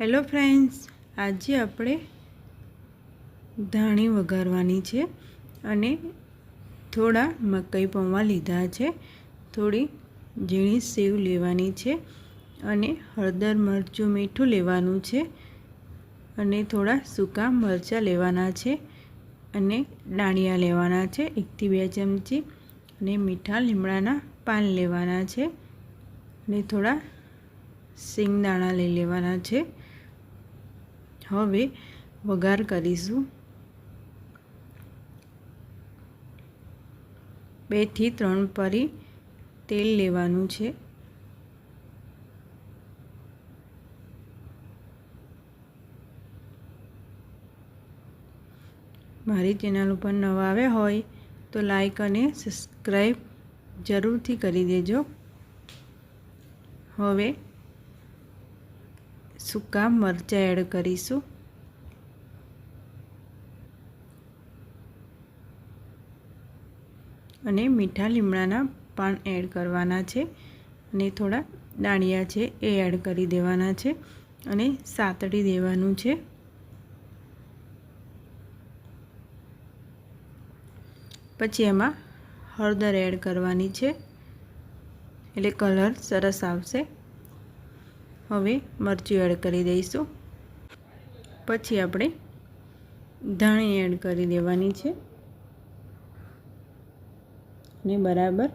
Hello friends આજે આપણે ધાણી વઘારવાની છે અને થોડા મકાઈ પૌવા લીધા છે. થોડી ઝીણી સેવ લેવાની છે અને હળદર, મરચું, મીઠું લેવાનું છે અને થોડા સૂકા મરચાં લેવાના છે અને દાણિયા લેવાના છે, એકથી બે ચમચી અને મીઠા લીમડાના પાન લેવાના છે અને થોડા સિંગદાણા લઈ લેવાના છે. હવે વઘાર કરીશું. બેથી ત્રણ પરી તેલ લેવાનું છે. મારી ચેનલ ઉપર નવા આવ્યા હોય તો લાઈક અને સબસ્ક્રાઈબ જરૂરથી કરી દેજો. હવે સૂકા મરચાં એડ કરીશું? અને મીઠા લીમડાના પાન એડ કરવાના છે. અને થોડા દાણિયા છે એ એડ કરી દેવાના છે. અને સાતડી દેવાનું છે. પછી એમાં હળદર એડ કરવાની છે. એટલે કલર સરસ આવશે. હવે મરચું એડ કરી દઈશું. પછી આપણે ધાણી એડ કરી દેવાની છે. ને બરાબર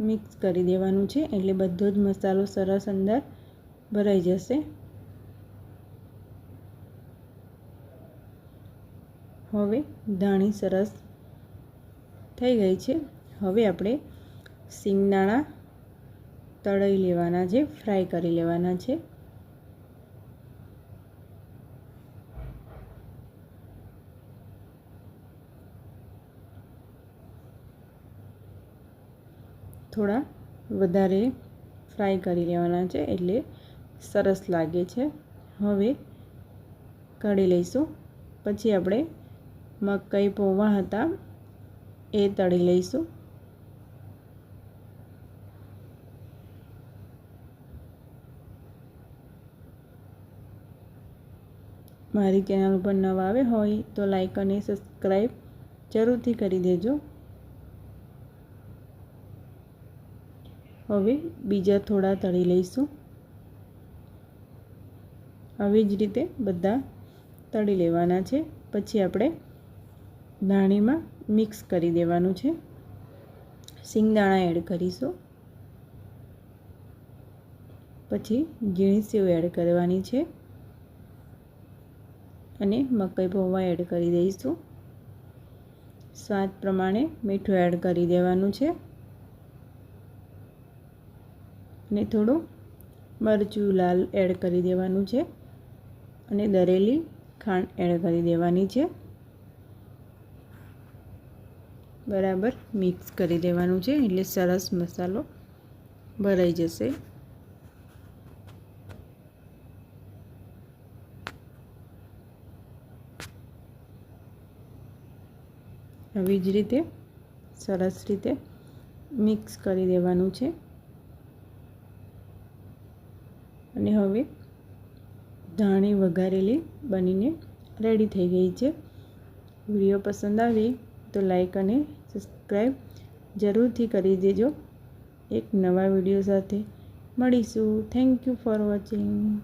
મિક્સ કરી દેવાનું છે. એટલે બધો જ મસાલો સરસ અંદર ભરાઈ જશે. હવે ધાણી સરસ થઈ ગઈ છે. હવે આપણે સિંગદાણા તળાઈ લેવાના છે, ફ્રાય કરી લેવાના છે. થોડા વધારે ફ્રાય કરી લેવાના છે, એટલે સરસ લાગે છે. હવે કાઢી લઈશું. પછી આપણે મકાઈ પૌવા હતા, એ તળી લઈશું. મારી ચેનલ ઉપર નવા આવે હોય તો લાઈક અને સબસ્ક્રાઈબ જરૂરથી કરી દેજો. હવે બીજા થોડા તળી લઈશું. આવી જ રીતે બધા તળી લેવાના છે. પછી આપણે દાણીમાં મિક્સ કરી દેવાનું છે. સિંગદાણા એડ કરીશું. પછી ઝીણી સેવ એડ કરવાની છે. અને મકાઈ પૌવા એડ કરી દઈશું. સ્વાદ પ્રમાણે મીઠું એડ કરી દેવાનું છે. અને થોડું મરચું લાલ એડ કરી દેવાનું છે. અને દરેલી ખાંડ એડ કરી દેવાની છે. બરાબર મિક્સ કરી દેવાનું છે. એટલે સરસ મસાલો ભરાઈ જશે. આવી જ રીતે સરસ રીતે મિક્સ કરી દેવાનું છે. અને હવે ધાણી વઘારેલી બનીને રેડી થઈ ગઈ છે. વીડિયો પસંદ આવી તો લાઈક અને સબસ્ક્રાઈબ જરૂરથી કરી દેજો. એક નવા વીડિયો સાથે મળીશું. Thank you for watching